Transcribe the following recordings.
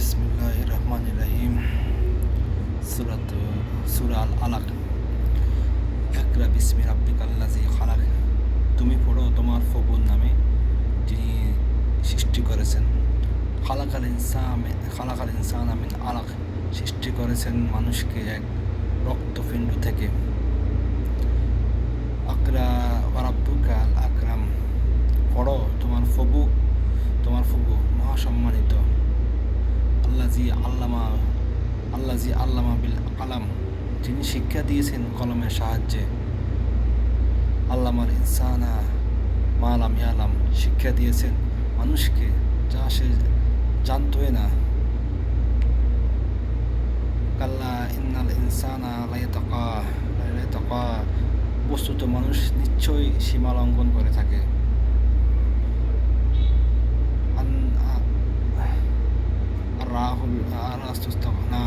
বিসমিল্লাহ রহমান রহিম সুরাত সুরা আল আলাক একরা বিসমি রাব্বিক আল্লাজি খালাক। তুমি পড়ো তোমার ফবুর নামে যিনি সৃষ্টি করেছেন। খালাকাল ইনসান খালাকাল ইনসান আমিন আলাক। সৃষ্টি করেছেন মানুষকে এক রক্তপিণ্ড থেকে। আকরা ওয়ারাব্বুকা আকরাম পড়ো তোমার ফবু তোমার ফবু মহাসম্মানিত। আল্লামা আল্লাজি আল্লামা বিল আলাম, যিনি শিক্ষা দিয়েছেন কলমের সাহায্যে। আল্লামার ইনসানা মালাম ইয়ালাম, শিক্ষা দিয়েছেন মানুষকে, যা সে জানতোই না। কাল্লা ইন্নাল ইনসানা লাইতাকা লাইতাকা বস্তুত মানুষ নিশ্চয়ই সীমা লঙ্ঘন করে থাকে। আর আস্তুস্তাগনা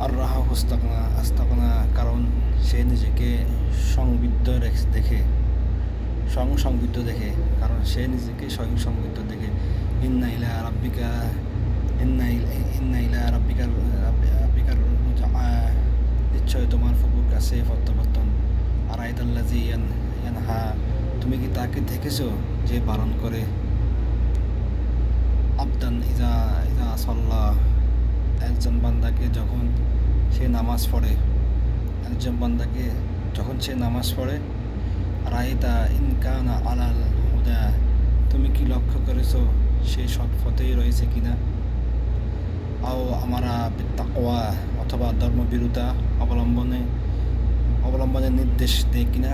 আর রাহা হুস্তাগনা আস্তাগনা কারণ সে নিজেকে সংবিদ্ধ দেখে স্বয়ং সংবিদ্ধ দেখে কারণ সে নিজেকে স্বয়ং সংবিদ্ধ দেখে ইন্না ইলা রাব্বিকা ইন্না ইলা ইন্না ইলা রাব্বিকার রাব্বি- রাব্বিকার নিশ্চয় তোমার ফুপুর কাছে প্রত্যাবর্তন আর আইদাল্লাজি ইয়ান ইয়ানহা তুমি কি তাকে দেখেছ যে পালন করে? আবদান ইজা ইজা সল্লাহ একজন বান্দাকে যখন সে নামাজ পড়ে, একজন বান্দাকে যখন সে নামাজ পড়ে, রাইতা ইনকানা আলাল হুদা। তুমি কি লক্ষ্য করেছ সে সৎ পথেই রয়েছে কিনা? আও আমারা তাকোয়া অথবা ধর্মবিরুতা অবলম্বনে অবলম্বনের নির্দেশ দেয় কিনা?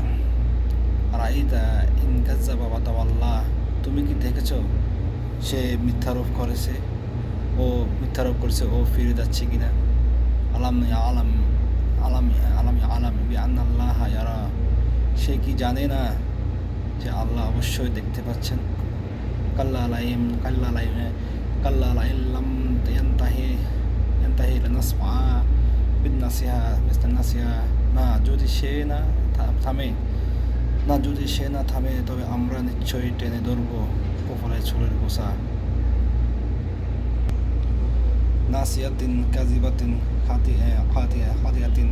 রাইতা ইনকাজা বাবা তাওয়াল্লাহ তুমি কি দেখেছ? সে মিথ্যারোপ করেছে। ও মিথ্যারোপ করেছে, ও ফিরে যাচ্ছে কিনা? আলাম আলাম আলাম আলাম আলাম বি আল্লাহ ইয়ারা। সে কি জানে না যে আল্লাহ অবশ্যই দেখতে পাচ্ছেন? কাল্লা লাইম কাল্লা লাইম, কাল্লা লাইল্লাম ইয়ান্তাহি লানাসমা বিন্নাসিহা মিস্টার নাসিহা। না, যদি সে না থামে না, যদি সে না থামে, তবে আমরা নিশ্চয়ই টেনে ধরবো কপালে চুলের গোসা। নাসিয়াতিন কাজিবাতিন খাতি খাতিয়া, খাতিয়াতিন,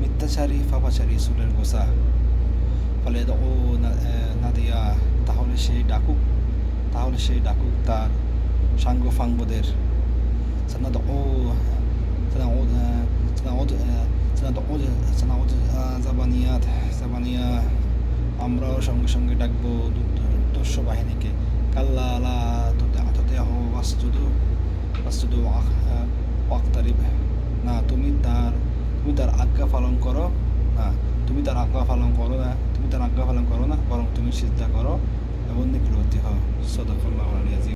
মিথ্যাচারী ফাফাচারী চুলের গোসা। ফলে ও নাদিয়া, তাহলে সেই ডাকুক, তাহলে সেই ডাকুক তার সাঙ্গ ফাঙ্গদের সানাদ ও সানাউদ সানাউদ সানাউদ জাবানিয়াত, জাবানিয়া আমরাও সঙ্গে সঙ্গে ডাকবো দুর্ধর্ষ বাহিনীকে। কাল্লা আলা তোতে আততে হো বাস্তুদু বাস্তুদু ওয়াক্তারিব। না, তুমি তার তুমি তার আজ্ঞা পালন করো। না, তুমি তার আজ্ঞা পালন করো না। তুমি তার আজ্ঞা পালন করো না, বরং তুমি চিন্তা করো। এবং নিকটবর্তী হও। সদফল্লাহ আলিয়াজি